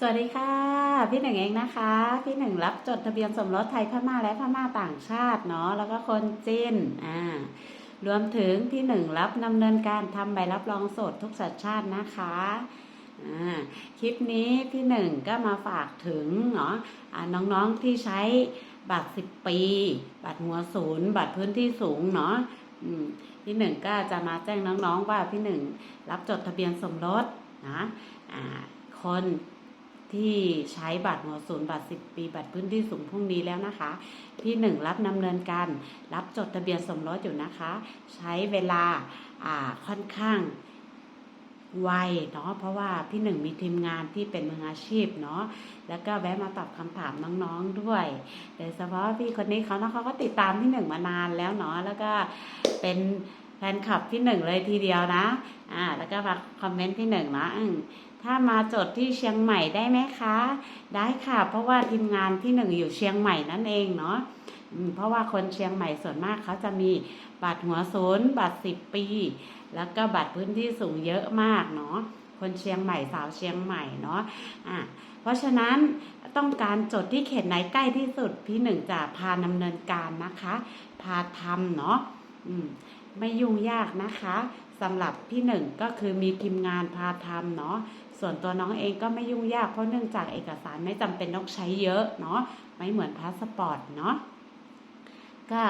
สวัสดีค่ะ พี่หนึ่งเองนะคะ พี่หนึ่งรับจดทะเบียนสมรสไทยพม่าและพม่าต่างชาติเนาะแล้วก็คนจีนอ่ารวมถึงพี่หนึ่งรับดำเนินการทำใบรับรองสดทุกสัญชาตินะคะอ่าคลิปนี้พี่หนึ่งก็มาฝากถึงเนาะอ่าน้องๆที่ใช้บัตร10ปี บัตรหัวศูนย์ บัตรพื้นที่สูงเนาะพี่หนึ่งก็จะมาแจ้งน้องๆว่าพี่หนึ่งรับจดทะเบียนสมรสนะคน ที่ใช้บัตรหัวศูนย์บัตร 10 ปีบัตรพื้นที่สูงพรุ่งนี้แล้วนะคะพี่หนึ่งรับดำเนินการรับจดทะเบียนสมรสอยู่นะคะ ใช้เวลาค่อนข้างไวเนาะเพราะว่าพี่หนึ่งมีทีมงานที่เป็นมืออาชีพเนาะแล้วก็แวะมาตอบคำถามน้องๆด้วยโดยเฉพาะพี่คนนี้เขาเนาะเขาก็ติดตามพี่หนึ่งมานานแล้วเนาะแล้วก็เป็นแฟนคลับพี่หนึ่งเลยทีเดียวนะอ่าแล้วก็มาคอมเมนต์พี่หนึ่งนะอื ถ้ามาจดที่เชียงใหม่ได้ไหมคะ ได้ค่ะ เพราะว่าทีมงานที่หนึ่งอยู่เชียงใหม่นั่นเองเนาะเพราะว่าคนเชียงใหม่ส่วนมากเขาจะมีบัตรหัวศูนย์บัตรสิบปี แล้วก็บัตรพื้นที่สูงเยอะมากเนาะคนเชียงใหม่สาวเชียงใหม่เนาะอะเพราะฉะนั้นต้องการจดที่เขตไหนใกล้ที่สุดพี่หนึ่งจะพาดำเนินการนะคะ พาทำเนาะ ไม่ยุ่งยากนะคะสำหรับพี่หนึ่งก็คือมีทีมงานพาทำเนาะส่วนตัวน้องเองก็ไม่ยุ่งยากเพราะเนื่องจากเอกสารไม่จำเป็นต้องใช้เยอะเนาะไม่เหมือนพาสปอร์ตเนาะก็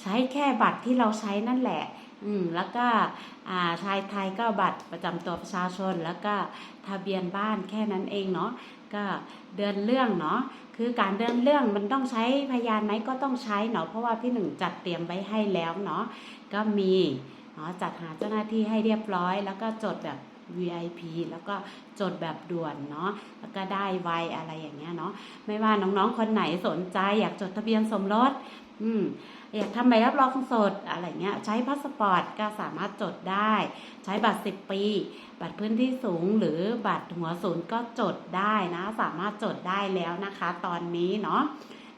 ใช้แค่บัตรที่เราใช้นั่นแหละ อืมแล้วก็อ่าชายไทยก็บัตรประจำตัวประชาชน แล้วก็ทะเบียนบ้านแค่นั้นเองเนาะก็เดินเรื่องเนาะคือการเดินเรื่องมันต้องใช้พยานไหมก็ต้องใช้เนาะเพราะว่าพี่หนึ่งจัดเตรียมไว้ให้แล้วเนาะก็มีเนาะจัดหาเจ้าหน้าที่ให้เรียบร้อย แล้วก็จดแบบ VIP แล้วก็จดแบบด่วนเนาะแล้วก็ได้ไวอะไรอย่างเงี้ยเนาะไม่ว่าน้องๆคนไหนสนใจอยากจดทะเบียนสมรสอืมอยากทำใบรับรองสดอะไรเงี้ย ใช้พาสปอร์ตก็สามารถจดได้ ใช้บัตร 10 ปี บัตรพื้นที่สูงหรือบัตรหัวศูนย์ก็จดได้นะ สามารถจดได้แล้วนะคะ ตอนนี้เนาะ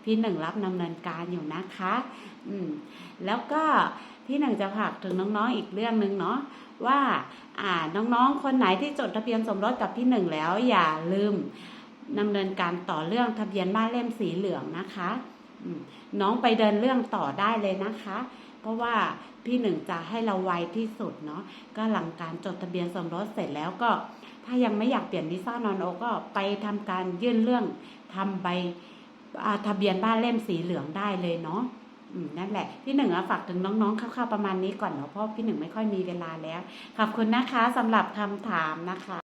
พี่หนึ่งรับดำเนินการอยู่นะคะ อืม แล้วก็พี่หนึ่งจะฝากถึงน้องๆอีกเรื่องหนึ่งเนาะว่าอ่าน้องๆ คนไหนที่จดทะเบียนสมรสกับพี่หนึ่งแล้วอย่าลืมดำเนินการต่อเรื่องทะเบียนบ้านเล่มสีเหลืองนะคะน้องไปเดินเรื่องต่อได้เลยนะคะ เพราะว่าพี่หนึ่งจะให้เราไวที่สุดเนาะก็หลังการจดทะเบียนสมรสเสร็จแล้วก็ ถ้ายังไม่อยากเปลี่ยนวีซ่านอนโอก็ไปทำการยื่นเรื่องทำใบ ทะเบียนบ้านเล่มสีเหลืองได้เลยเนาะนั่นแหละ พี่หนึ่งฝากถึงน้องๆคร่าวๆประมาณนี้ก่อนเนาะเพราะพี่หนึ่งไม่ค่อยมีเวลาแล้วขอบคุณนะคะสำหรับคำถามนะคะ